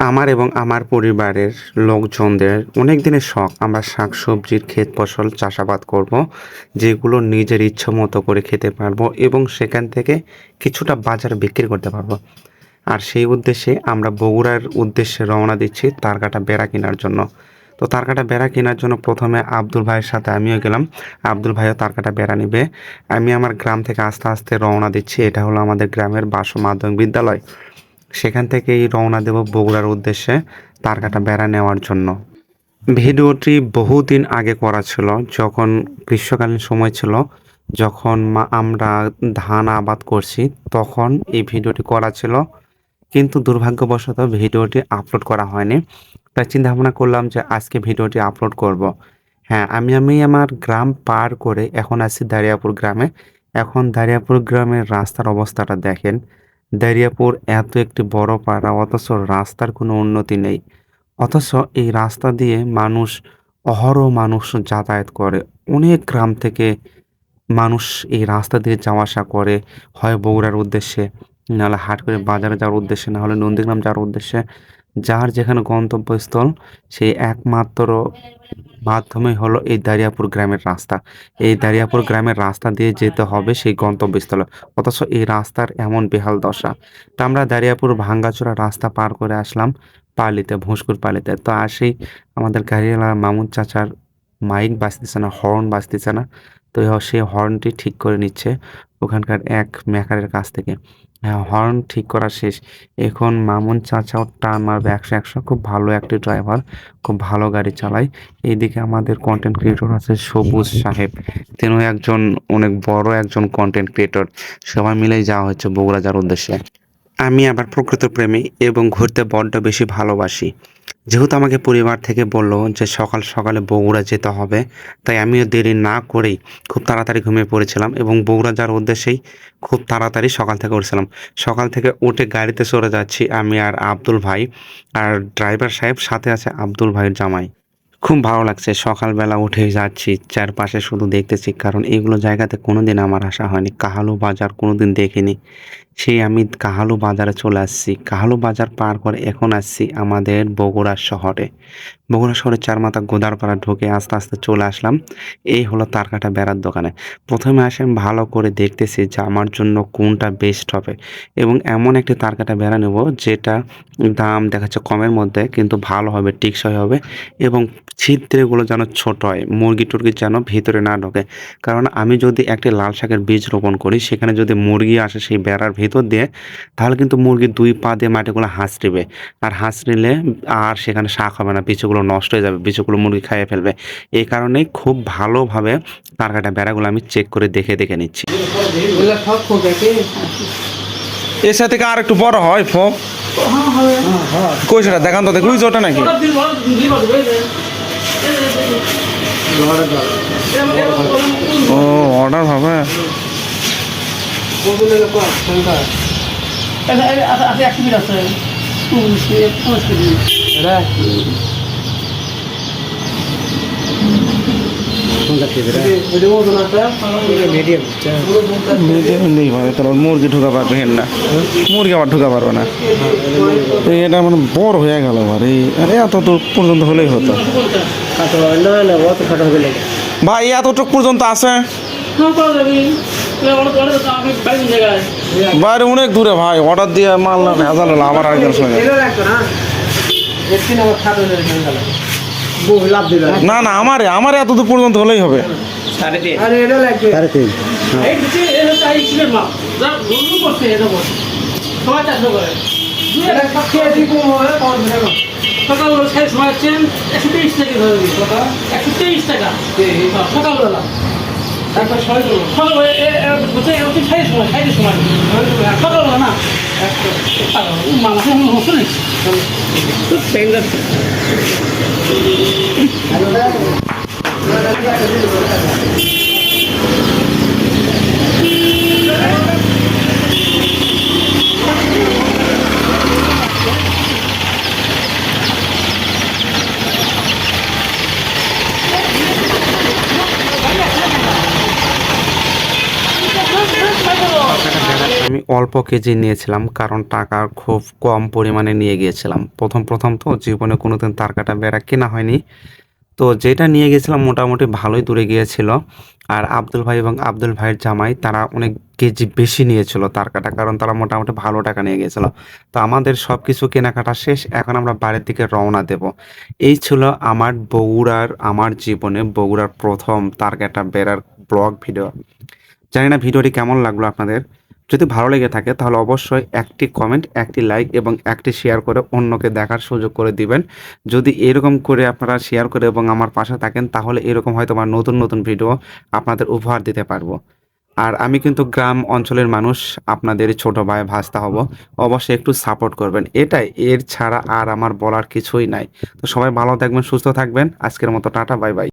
আমার এবং আমার পরিবারের লোকজনদের অনেক দিনের শখ। আমরা শাক সবজির ক্ষেত ফসল চাষাবাদ করব, যেগুলো নিজের ইচ্ছে মতো করে খেতে পারব এবং সেখান থেকে কিছুটা বাজারে বিক্রি করতে পারব। আর সেই উদ্দেশ্যে আমরা বগুড়ার উদ্দেশ্যে রওনা দিচ্ছি তার কাটা বেড়া কেনার জন্য। তো তার কাটা বেড়া কেনার জন্য প্রথমে আব্দুল ভাইয়ের সাথে আমিও গেলাম। আব্দুল ভাইও তার কাটা বেড়া নেবে। আমি আমার গ্রাম থেকে আস্তে আস্তে রওনা দিচ্ছি। এটা হলো আমাদের গ্রামের বাস মাধ্যমিক বিদ্যালয়। সেখান থেকেই রওনা দেব বগুড়ার উদ্দেশ্যে তার কাটা বেড়া নেওয়ার জন্য। ভিডিওটি বহুদিন আগে করা ছিল, যখন গ্রীষ্মকালীন সময় ছিল, যখন আমরা ধান আবাদ করছি, তখন এই ভিডিওটি করা ছিল। কিন্তু দুর্ভাগ্যবশত ভিডিওটি আপলোড করা হয়নি। তাই চিন্তা ভাবনা করলাম যে আজকে ভিডিওটি আপলোড করব। হ্যাঁ আমি আমি আমার গ্রাম পার করে এখন আছি দারিয়াপুর গ্রামে। এখন দারিয়াপুর গ্রামের রাস্তার অবস্থাটা দেখেন। দারিয়াপুর এত একটি বড় পাড়া, অথচ রাস্তার কোনো উন্নতি নেই। অথচ এই রাস্তা দিয়ে মানুষ, অহরহ মানুষ যাতায়াত করে। অনেক গ্রাম থেকে মানুষ এই রাস্তা দিয়ে যাওয়া আসা করে, হয় বগুড়ার উদ্দেশ্যে, নাহলে হাট করে বাজারে যাওয়ার উদ্দেশ্যে, নাহলে নন্দীগ্রাম যাওয়ার উদ্দেশ্যে। যার যেখানে গন্তব্যস্থল সেই একমাত্র মাধ্যমে হলো এই দারিয়াপুর গ্রামের রাস্তা। এই দারিয়াপুর গ্রামের রাস্তা দিয়ে যেতে হবে সেই গন্তব্যস্থলে, অথচ এই রাস্তার এমন বেহাল দশা। তো আমরা দারিয়াপুর ভাঙ্গাচোরা রাস্তা পার করে আসলাম পালিতে, ভুঁসকুর পালিতে। তো আসেই আমাদের গাড়িওয়ালা মামুন চাচার মাইক বাজতেছে না, হর্ন বাজতেছে না। তো সেই হর্নটি ঠিক করে নিচ্ছে ওখানকার এক মেকারের কাছ থেকে। হ্যাঁ হর্ন ঠিক করা শেষ। এখন মামুন চাচাও টান মারবে একশো একশো। খুব ভালো একটি ড্রাইভার খুব ভালো গাড়ি চালায়। এইদিকে আমাদের কন্টেন্ট ক্রিয়েটর আছে সবুজ সাহেব। তিনিও একজন অনেক বড় একজন কন্টেন্ট ক্রিয়েটর সবাই মিলেই যাওয়া হচ্ছে বগুড়া যাওয়ার উদ্দেশ্যে। আমি আবার প্রকৃত প্রেমী এবং ঘুরতে বড্ড বেশি ভালোবাসি। যেহেতু আমাকে পরিবার থেকে বলল যে সকাল সকালে বগুড়া যেতে হবে, তাই আমিও দেরি না করেই খুব তাড়াতাড়ি ঘুমিয়ে পড়েছিলাম এবং বগুড়া যাওয়ার উদ্দেশ্যেই খুব তাড়াতাড়ি সকাল থেকে উঠছিলাম। সকাল থেকে উঠে গাড়িতে চলে যাচ্ছি আমি আর আব্দুল ভাই আর ড্রাইভার সাহেব, সাথে আছে আব্দুল ভাইয়ের জামাই। খুব ভালো লাগছে, সকালবেলা উঠে যাচ্ছি, চারপাশে শুধু দেখতেছি, কারণ এগুলো জায়গাতে কোনোদিন আমার আসা হয়নি, কাহালু বাজার কোনো দিন দেখিনি। সেই আমি কাহালু বাজারে চলে আসছি। কাহালু বাজার পার করে এখন আসছি আমাদের বগুড়া শহরে। বগুড়া শহরের চারমাথা গোদারপাড়া ঢুকে আস্তে আস্তে চলে আসলাম। এই হলো তারকাটা বেড়ার দোকানে। প্রথমে আসে আমি ভালো করে দেখতেছি যে আমার জন্য কোনটা বেস্ট হবে। এবং এমন একটি তারকাটা বেড়া নেব যেটা দাম দেখাচ্ছে কমের মধ্যে কিন্তু ভালো হবে, টিকসই হবে এবং ছিদ্রেগুলো যেন ছোট হয়, মুরগি টুরগি যেন ভিতরে না ঢোকে। কারণ আমি যদি একটি লাল শাকের বীজ রোপণ করি, সেখানে যদি মুরগি আসে সেই বেড়ার দিয়ে তাহলে কিন্তু মুরগি দুই পা দিয়ে মাটিগুলো হাঁচড়িবে আর হাঁচড়িলে আর সেখানে শাক হবে না বিচুগুলো নষ্ট হয়ে যাবে বিচুগুলো মুরগি খাইয়ে ফেলবে। এই কারণেই খুব ভালোভাবে তার কাটা বেড়াগুলো আমি চেক করে দেখে দেখে নিচ্ছি। এর সাথে থেকে আর একটু বড় হয় ফোক কই সেটা? দেখান তো দেখুই ওটা নাকি ও অর্ডার হবে। মিডিয়াম নেই ভাই তাহলে মুরগি ঢুকা পারবে হেন না। মুরগি আবার ঢুকা পারবে না। এটা মানে বড় হয়ে গেল আবার আরে এত দূর পর্যন্ত হলেই হতো। ভাই এতটুক পর্যন্ত আছে? বাইরে অনেক দূরে ভাই অর্ডার দিয়ে মাল না ভেজাল হলো আবার আরেকজন সঙ্গে না না আমারে আমার এত দূর পর্যন্ত হলেই হবে। সকাল সাড়ে সময় হচ্ছেন একশো তেইশ টাকা একশো তেইশ টাকা? সকালবেলা। সকালবেলা সাড়ে সময় সাড়ে সময় সকালবেলা না মানুষ আমি অল্প কেজি নিয়েছিলাম, কারণ টাকা খুব কম পরিমাণে নিয়ে গিয়েছিলাম। প্রথম প্রথম তো জীবনে কোনোদিন তার কাটা বেড়া কেনা হয়নি। তো যেটা নিয়ে গেছিলাম মোটামুটি ভালোই দূরে গিয়েছিল। আর আব্দুল ভাই এবং আব্দুল ভাইয়ের জামাই, তারা অনেক কেজি বেশি নিয়েছিল তার কাটা, কারণ তারা মোটামুটি ভালো টাকা নিয়ে গিয়েছিল। তো আমাদের সব কিছু কেনাকাটা শেষ, এখন আমরা বাড়ির দিকে রওনা দেব। এই ছিল আমার বগুড়ার, আমার জীবনে বগুড়ার প্রথম তার কাটা বেড়ার ব্লগ ভিডিও। জানি না ভিডিওটি কেমন লাগল আপনাদের। যদি ভালো লেগে থাকে, তাহলে অবশ্যই একটি কমেন্ট একটি লাইক এবং একটি শেয়ার করে অন্যকে দেখার সুযোগ করে দিবেন। যদি এরকম করে আপনারা শেয়ার করে এবং আমার পাশে থাকেন, তাহলে এরকম হয়তো আমার নতুন নতুন ভিডিও আপনাদের উপহার দিতে পারব। আর আমি কিন্তু গ্রাম অঞ্চলের মানুষ, আপনাদের ছোট ভাই, ভাস্তা হব। অবশ্যই একটু সাপোর্ট করবেন। এটাই, এর ছাড়া আর আমার বলার কিছুই নাই। তো সবাই ভালো থাকবেন, সুস্থ থাকবেন। আজকের মতো টাটা বাই বাই